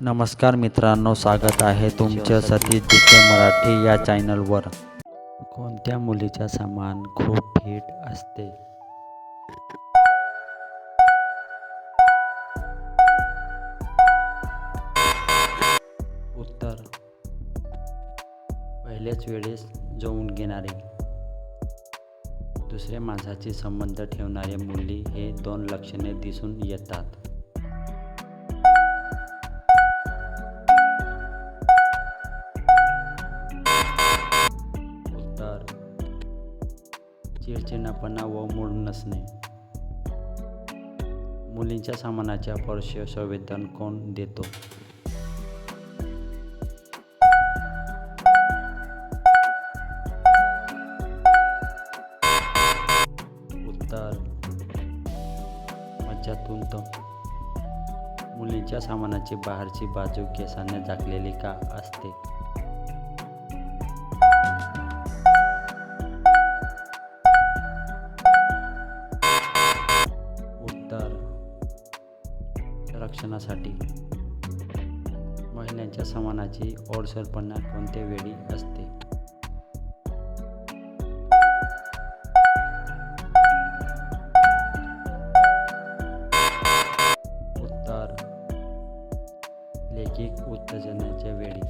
नमस्कार मित्रांनो स्वागत आहे तुमचं सतीश दिसे मराठी या चॅनलवर. कोणत्या मुलीचा सामान खूप फिट असते? उत्तर. पहिल्याच वेळेस जळून घेणारे. दुसऱ्या माणसाशी संबंध ठेवणारे मुली हे दोन लक्षणे दिसून येतात. चिडचिडणापणा व मूड नसणे मुलींच्या सामानाच्या स्पर्श संवेदन कोण देतो? उत्तर. मज्जातून तो. मुलींच्या सामानाची बाहेरची बाजू केसाने झाकलेली का असते? रक्षणासाठी महिन्याच्या समानाची ओडसरपणा कोणत्या वेळी असते? उत्तर. लेखिक उत्तेजनाच्या वेळी.